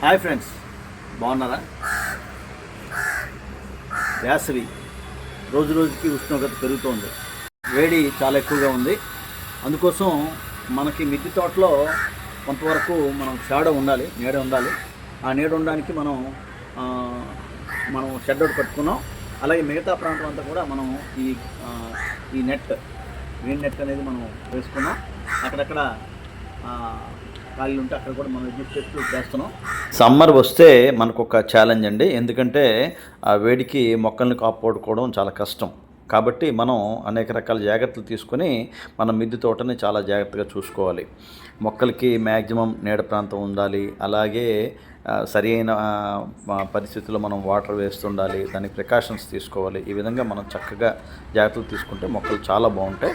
Hi friends బాగున్నారా? వేసవి రోజు రోజుకి ఉష్ణోగ్రత పెరుగుతోంది. వేడి చాలా ఎక్కువగా ఉంది. అందుకోసం మనకి మిద్దె తోటలో కొంతవరకు మనం షాడో ఉండాలి నీడ ఉండాలి. ఆ నీడ ఉండడానికి మనం మనం షెడ్ ఒకటి కట్టుకున్నాం. అలాగే మిగతా ప్రాంతం అంతా కూడా మనం ఈ ఈ నెట్ గ్రీన్ నెట్ అనేది మనం వేసుకున్నాం. అక్కడక్కడ ఖాళీలు ఉంటే అక్కడ కూడా మనం అడ్జస్ట్ చేస్తున్నాం. సమ్మర్ వస్తే మనకు ఒక ఛాలెంజ్ అండి. ఎందుకంటే ఆ వేడికి మొక్కల్ని కాపాడుకోవడం చాలా కష్టం. కాబట్టి మనం అనేక రకాల జాగ్రత్తలు తీసుకొని మన మిద్దె తోటని చాలా జాగ్రత్తగా చూసుకోవాలి. మొక్కలకి మ్యాక్సిమం నీడ ప్రాంతం ఉండాలి. అలాగే సరి అయిన పరిస్థితుల్లో మనం వాటర్ వేస్తుండాలి. దానికి ప్రికాషన్స్ తీసుకోవాలి. ఈ విధంగా మనం చక్కగా జాగ్రత్తలు తీసుకుంటే మొక్కలు చాలా బాగుంటాయి.